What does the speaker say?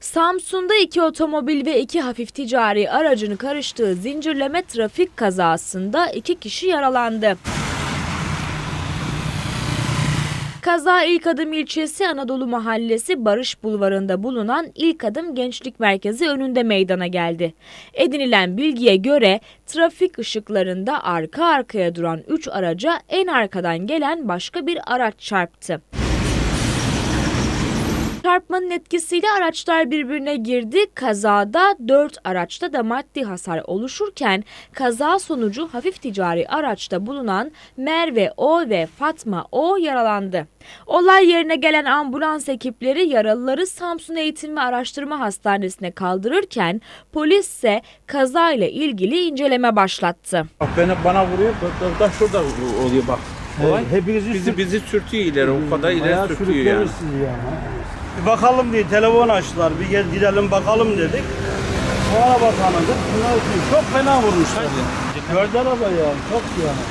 Samsun'da iki otomobil ve iki hafif ticari aracın karıştığı zincirleme trafik kazasında iki kişi yaralandı. Kaza İlk Adım ilçesi Anadolu Mahallesi Barış Bulvarı'nda bulunan İlk Adım Gençlik Merkezi önünde meydana geldi. Edinilen bilgiye göre trafik ışıklarında arka arkaya duran 3 araca en arkadan gelen başka bir araç çarptı. Çarpmanın etkisiyle araçlar birbirine girdi. Kazada 4 araçta da maddi hasar oluşurken kaza sonucu hafif ticari araçta bulunan Merve O ve Fatma O yaralandı. Olay yerine gelen ambulans ekipleri yaralıları Samsun Eğitim ve Araştırma Hastanesi'ne kaldırırken polis ise kazayla ilgili inceleme başlattı. Bak beni bana vuruyor. Da, da şurada oluyor bak. Olay. Hepinizi Bizi bizi sürtüyor ileri o kadar ileri sürtüyor yani. Bir bakalım diye telefon açtılar. Bir gel gidelim bakalım dedik. O araba tanıdık. Bunlar çok fena vurmuşlar. Gördü araba ya. Çok yani.